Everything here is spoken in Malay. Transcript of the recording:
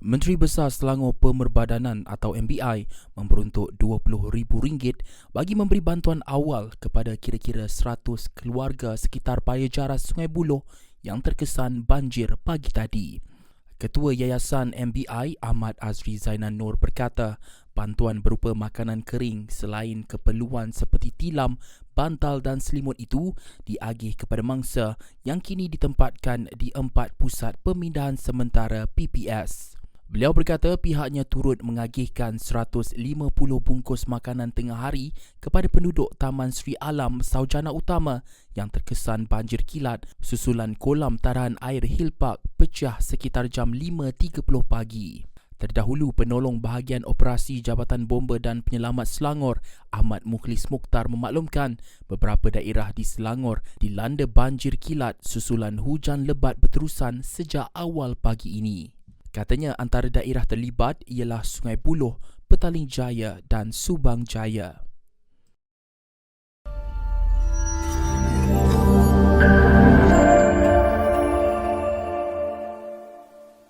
Menteri Besar Selangor Pemerbadanan atau MBI memperuntuk RM20,000 bagi memberi bantuan awal kepada kira-kira 100 keluarga sekitar Payajara Sungai Buloh yang terkesan banjir pagi tadi. Ketua Yayasan MBI Ahmad Azri Zainan Nur berkata, bantuan berupa makanan kering selain keperluan seperti tilam, bantal dan selimut itu diagih kepada mangsa yang kini ditempatkan di empat pusat pemindahan sementara PPS. Beliau berkata pihaknya turut mengagihkan 150 bungkus makanan tengah hari kepada penduduk Taman Sri Alam Saujana Utama yang terkesan banjir kilat susulan kolam tarahan air Hill Park pecah sekitar jam 5.30 pagi. Terdahulu, penolong bahagian operasi Jabatan Bomba dan Penyelamat Selangor, Ahmad Mukhlis Mukhtar memaklumkan beberapa daerah di Selangor dilanda banjir kilat susulan hujan lebat berterusan sejak awal pagi ini. Katanya antara daerah terlibat ialah Sungai Buloh, Petaling Jaya dan Subang Jaya.